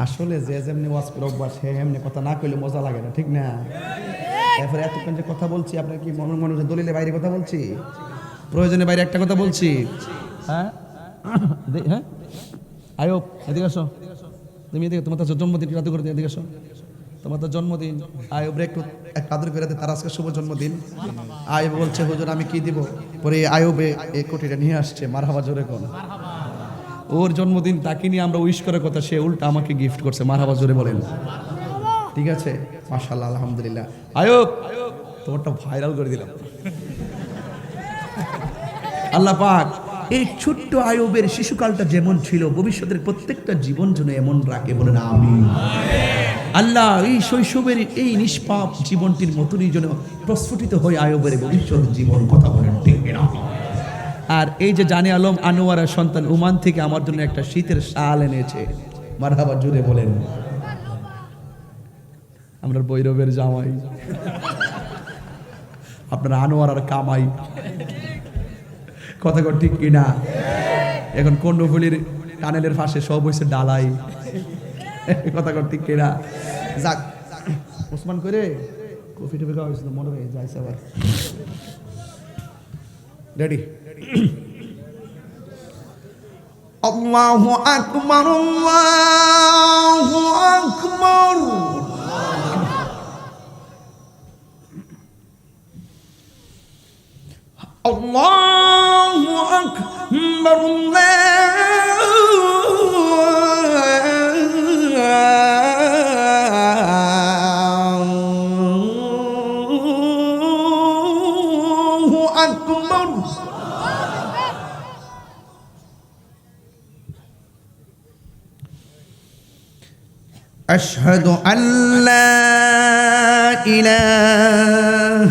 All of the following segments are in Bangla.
আসলে যে যেমনি ওয়াজ করে সে এমনি কথা না কইলে মজা লাগে না, ঠিক না? তারপরে এতক্ষণ যে কথা বলছি, আপনার কি মনে মনে হচ্ছে দলিলে বাইরে কথা বলছি? প্রয়োজনে বাইরে একটা কথা বলছি? হ্যাঁ? হ্যাঁ? আয়ো এদিকে আসো। তুমি এদিকে, তোমার তো জন্মদিন রাতে করে এদিকে আসো। তোমার তো জন্মদিন। আয়ুব একটু এক আদর করে তার আজকে শুভ জন্মদিন। আয়ুব বলছে, হুজুর, আমি কি দিব? পরে আয়ুবে এই কোটিটা নিয়ে আসছে, মারহাবা জোরে কোন। ওর জন্মদিন তাকে নিয়ে আমরা উইশ করার কথা, সে উল্টা আমাকে গিফট করছে। মারহাবা জোরে বলেন। ঠিক আছে? মাশাআল্লাহ, আলহামদুলিল্লাহ। আয়ুব, তোমারটা ভাইরাল করে দিলাম। আল্লাহ পাক, এই ছোট্ট আয়ুবের শিশুকালটা যেমন ছিল, ভবিষ্যতের প্রত্যেকটা জীবন যেন এমন রাখে বলেন আমি আল্লাহ, এই শৈশবের এই নিষ্পাপ জীবনটির মতনই যেন প্রস্ফুটিত হয়ে আয়ুবের ভবিষ্যৎ জীবন কথা বলেন, ঠিক না আর এই যে জানে আলম, আনোয়ারের সন্তান উমান থেকে আমার জন্য একটা শীতের শাল এনেছে। মারহাবা জুড়ে বলেন। আমরা বৈরবের জামাই। আপনার আনোয়ার আর কামাই। কথা কর ঠিক কিনা? এখন কন্ডফুলির টানেলের পাশে সব হয়েছে ডালাই। কথা কর ঠিক কিনা? যাক ওসমান করে কফি টফি খাওয়া হয়েছিল, মনে হয়ে, যাইছে আবার। রেডি الله أكبر الله أكبر الله أكبر الله أكبر أشهد أن لا إله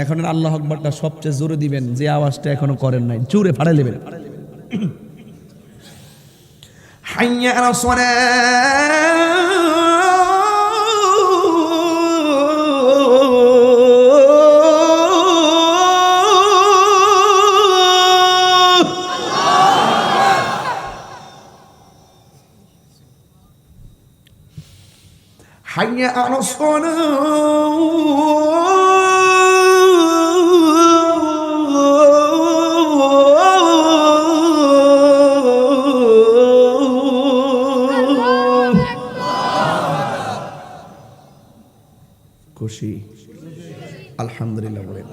এখন আল্লাহ আকবরটা সবচেয়ে জোরে দিবেন যে আওয়াজটা এখনো করেন নাই জোরে ফাড়ে নেবেন হাইয়া আলা সলাহ حي على الصلاة খুশি। আলহামদুলিল্লাহ বলেন।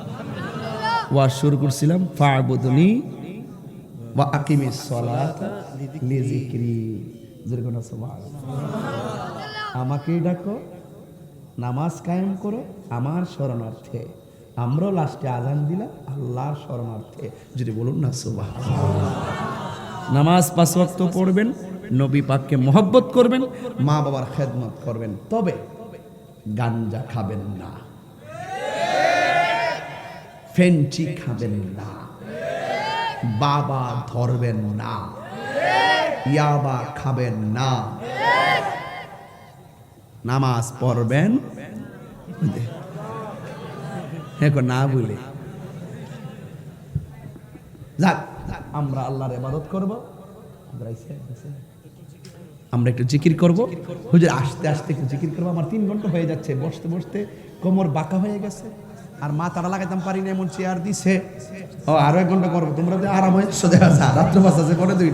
ওয়াজ শুরু করছিলাম, ফাবুদনি ওয়া আকিমিস সালাতা লিযিকরি। যেরকম সুবহানাল্লাহ। আমাকেই ডাকো, নামাজ কায়েম করো আমার শরণার্থে। আমরাও লাস্টে আজান দিলাম আল্লাহর শরণার্থে। যদি বলুন না সুবাহ নামাজ পাঁচ ওয়াক্ত পড়বেন, নবী পাককে মহব্বত করবেন মা বাবার খেদমত করবেন। তবে গাঞ্জা খাবেন না। ফেন্টি খাবেন না। বাবা ধরবেন না। ইয়াবা খাবেন না। নামাজ পড়বেন। এখন না বলে। যাক, আমরা আল্লাহর ইবাদত করব। আমরা একটু জিকির করব। হুজুর, আস্তে আস্তে একটু জিকির করব। আমার তিন ঘণ্টা হয়ে যাচ্ছে, বসতে বসতে কোমর বাঁকা হয়ে গেছে। আর মা তারা লাগাইতাম পারি না, এমন চেয়ার দিছে। ও, আরও এক ঘণ্টা করব। তোমরা আরাম হয়ে সোজা রাত্র বাস আছে, পরে দুই